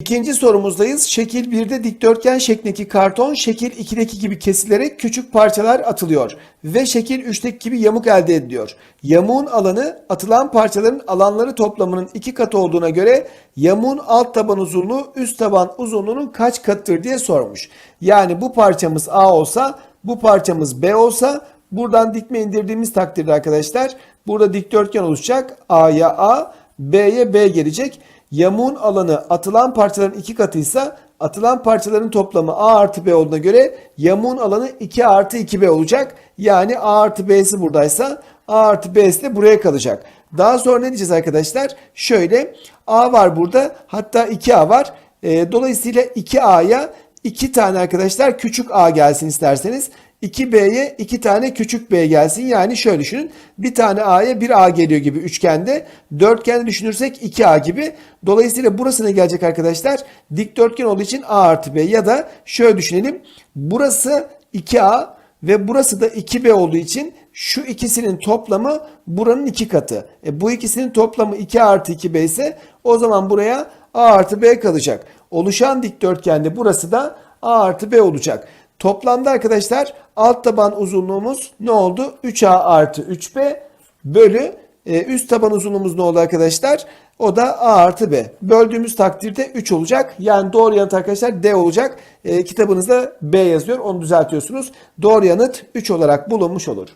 İkinci sorumuzdayız. Şekil 1'de dikdörtgen şeklindeki karton şekil 2'deki gibi kesilerek küçük parçalar atılıyor ve şekil 3'teki gibi yamuk elde ediliyor. Yamuğun alanı atılan parçaların alanları toplamının iki katı olduğuna göre yamuğun alt taban uzunluğu üst taban uzunluğunun kaç katıdır diye sormuş. Yani bu parçamız A olsa bu parçamız B olsa buradan dikme indirdiğimiz takdirde arkadaşlar burada dikdörtgen oluşacak. A'ya A, B'ye B gelecek. Yamuğun alanı atılan parçaların iki katıysa atılan parçaların toplamı A artı B olduğuna göre yamuğun alanı 2 artı 2B olacak. Yani A artı B'si buradaysa A artı B'si de buraya kalacak. Daha sonra ne diyeceğiz arkadaşlar? Şöyle A var burada hatta 2A var. E, dolayısıyla 2A'ya 2 tane arkadaşlar küçük A gelsin isterseniz. 2B'ye 2 tane küçük B gelsin. Yani şöyle düşünün. Bir tane A'ya bir A geliyor gibi üçgende. Dörtgende düşünürsek 2A gibi. Dolayısıyla burası ne gelecek arkadaşlar? Dikdörtgen olduğu için A artı B ya da şöyle düşünelim. Burası 2A ve burası da 2B olduğu için şu ikisinin toplamı buranın iki katı. E, bu ikisinin toplamı 2 artı 2B ise o zaman buraya A artı B kalacak. Oluşan dikdörtgende burası da A artı B olacak. Toplamda arkadaşlar alt taban uzunluğumuz ne oldu? 3A artı 3B bölü e, üst taban uzunluğumuz ne oldu arkadaşlar? O da A artı B. Böldüğümüz takdirde 3 olacak. Yani doğru yanıt arkadaşlar D olacak. E, kitabınızda B yazıyor. Onu düzeltiyorsunuz. Doğru yanıt 3 olarak bulunmuş olur.